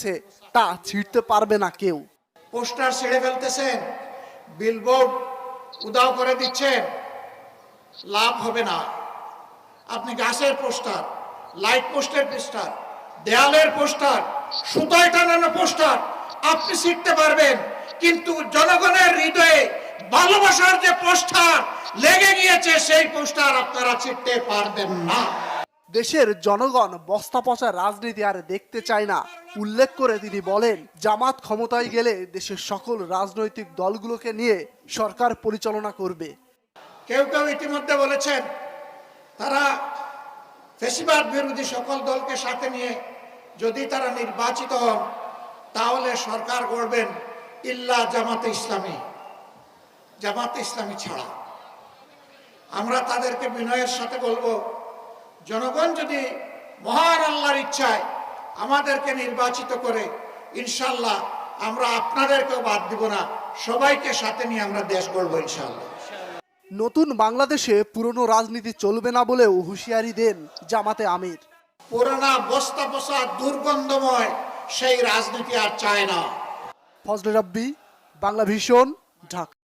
দিচ্ছে তা ছিঁড়তে পারবে না কেউ। পোস্টার ছেড়ে ফেলতেছেন। বিলবোর্ড উদাও করে দিচ্ছেন। লাভ হবে না। আপনি গাছের পোস্টার, লাইট পোস্টের পোস্টার, দেয়ালের পোস্টার, সুতায় টানানো পোস্টার, আপনি শিখতে পারবেন। কিন্তু জনগণের হৃদয়ে ভালোবাসার যে পোস্টার লেগে গিয়েছে, সেই পোস্টার আপনারা ছিটতে পারবেন না। দেশের জনগণ বস্তা পচা রাজনীতি আর দেখতে চায় না। উল্লেখ করে তিনি বলেন, জামাত ক্ষমতায় গেলে দেশের সকল রাজনৈতিক দলগুলোকে নিয়ে সরকার পরিচালনা করবে। কেউ কেউ ইতিমধ্যে বলেছেন, তারা ফেসিবাদ বিরোধী সকল দলকে সাথে নিয়ে যদি তারা নির্বাচিত হন, তাহলে সরকার গড়বেন ইল্লা জামাতে ইসলামী। জামাতে ইসলামী ছাড়া। আমরা তাদেরকে বিনয়ের সাথে বলব জনগণ যদি মহান আল্লাহর ইচ্ছায় আমাদেরকে নির্বাচিত করে ইনশাল্লাহ আমরা আপনাদেরকেও বাদ দিব না। সবাইকে সাথে নিয়ে আমরা দেশ গড়বো ইনশাল্লাহ নতুন বাংলাদেশে পুরনো রাজনীতি চলবে না বলেও হুঁশিয়ারি দেন জামাতে আমির। পুরানা বস্তা বসা দুর্গন্ধময় সেই রাজনীতি আর চায় না। ফজলে রাব্বি বাংলা ভীষণ ঢাকা।